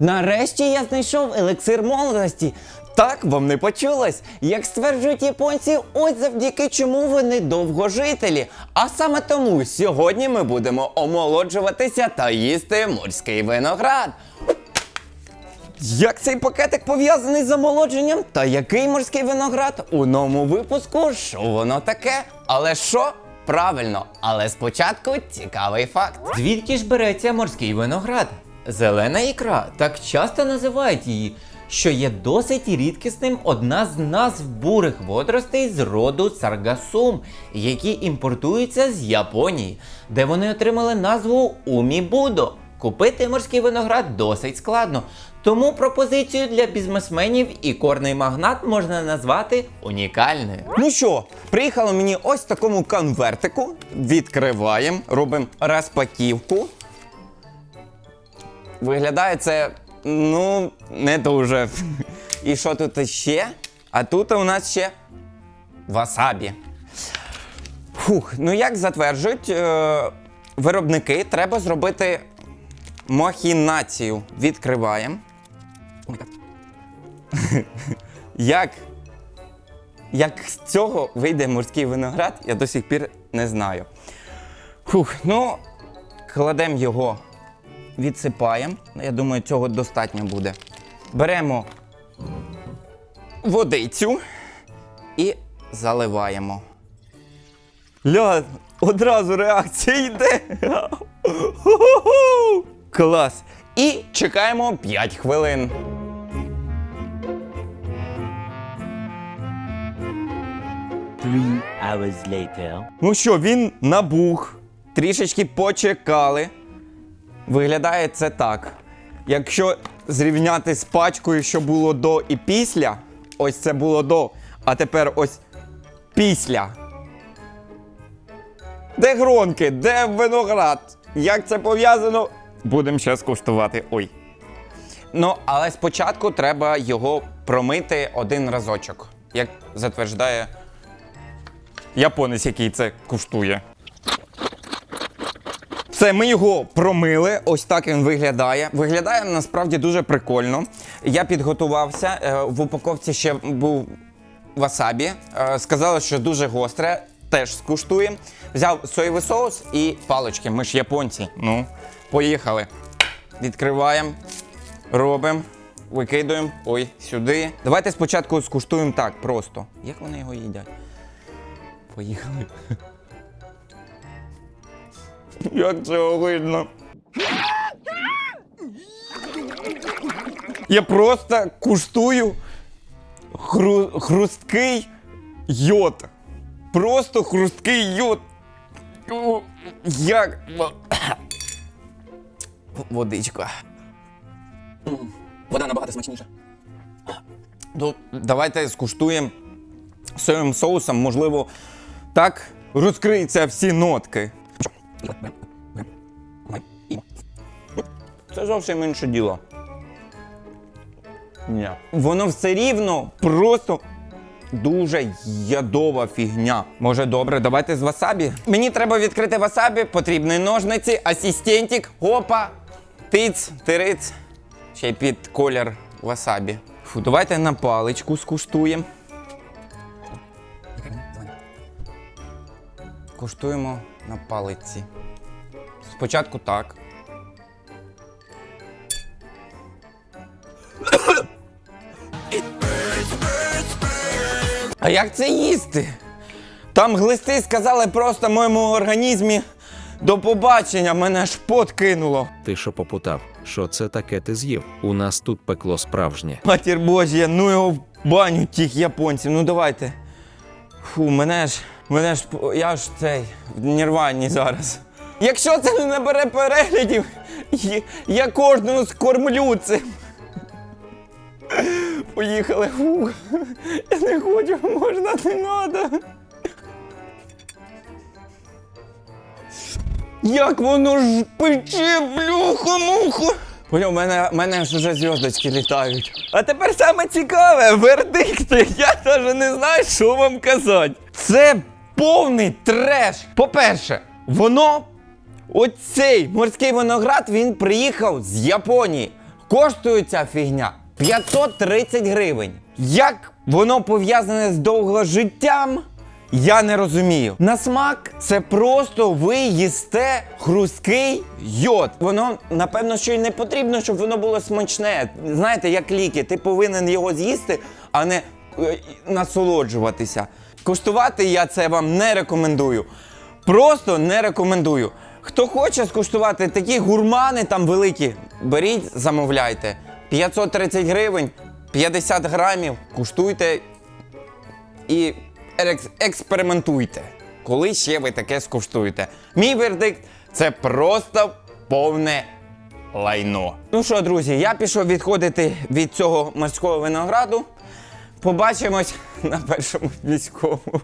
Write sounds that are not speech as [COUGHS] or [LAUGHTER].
Нарешті я знайшов елексир молодості. Так вам не почулось. Як стверджують японці, ось завдяки чому вони довгожителі. А саме тому сьогодні ми будемо омолоджуватися та їсти морський виноград. Як цей пакетик пов'язаний з омолодженням? Та який морський виноград? У новому випуску що воно таке? Але що? Правильно, але спочатку цікавий факт. Звідки ж береться морський виноград? Зелена ікра так часто називають її, що є досить рідкісним одна з назв бурих водоростей з роду саргасум, які імпортуються з Японії, де вони отримали назву умібудо. Купити морський виноград досить складно, тому пропозицію для бізнесменів і корний магнат можна назвати унікальною. Ну що, приїхало мені ось такому конвертику. Відкриваємо, робимо розпаківку. Виглядає це, ну, не дуже. І що тут ще? А тут у нас ще васабі. Фух, ну як затверджують е, виробники, треба зробити махінацію. Відкриваємо. [LAUGHS] Як як з цього вийде морський виноград, я до сих пір не знаю. Фух, ну, кладемо його, відсипаємо. Я думаю, цього достатньо буде. Беремо водицю і заливаємо. Ля, одразу реакція йде. Клас. І чекаємо 5 хвилин. Three hours later. Ну що, він набух. Трішечки почекали. Виглядає це так. Якщо зрівняти з пачкою, що було до і після, ось це було до, а тепер ось після. Де гронки? Де виноград? Як це пов'язано? Будемо ще скуштувати. Ой. Ну, але спочатку треба його промити один разочок, як затверджує японець, який це куштує. Все, ми його промили. Ось так він виглядає. Виглядає насправді дуже прикольно. Я підготувався. е, В упаковці ще був васабі. Е, Сказали, що дуже гостре. Теж скуштуємо. Взяв соєвий соус і палички. Ми ж японці. Ну, поїхали. Відкриваємо, робимо, викидуємо. Ой, сюди. Давайте спочатку скуштуємо так, просто. Як вони його їдять? Поїхали. Як це огидно. Я просто куштую хру- хрусткий йод. Просто хрусткий йод. Як. [COUGHS] Водичка. Вода набагато смачніша. Ну, давайте скуштуємо соєвим соусом, можливо, так розкриються всі нотки. Це зовсім інше діло. Ні. Воно все рівно просто дуже ядова фігня. Може, добре, давайте з васабі. Мені треба відкрити васабі, потрібні ножниці, асистентик, опа, тиць, тириць. Ще й під колір васабі. Фу, давайте на паличку скуштуємо. Куштуємо на палиці. Спочатку так. А як це їсти? Там глисти сказали просто моєму організмі до побачення, мене ж подкинуло. Ти що попутав? Що це таке ти з'їв? У нас тут пекло справжнє. Матір Божя, ну його в баню тих японців. Ну давайте. Фу, мене ж. Мене ж. Я ж цей в нірвані зараз. Якщо це не набере переглядів, я- кожного скормлю цим. Поїхали. Фу. Я не хочу, можна, не треба. Як воно ж пече, блюхо, мухо. Поняв, мене, мене ж вже зв'язочки літають. А тепер саме цікаве, вердикти. Я навіть не знаю, що вам казати. Це повний треш. По-перше, воно, оцей морський виноград, він приїхав з Японії. Коштує ця фігня 530 гривень. Як воно пов'язане з довгожиттям? Я не розумію. На смак це просто ви їсте хрусткий йод. Воно, напевно, що й не потрібно, щоб воно було смачне. Знаєте, як ліки, ти повинен його з'їсти, а не е, насолоджуватися. Куштувати я це вам не рекомендую. Просто не рекомендую. Хто хоче скуштувати такі гурмани там великі, беріть, замовляйте. 530 гривень, 50 грамів, куштуйте і експериментуйте, коли ще ви таке скуштуєте. Мій вердикт це просто повне лайно. Ну що, друзі, я пішов відходити від цього морського винограду. Побачимось на першому військовому.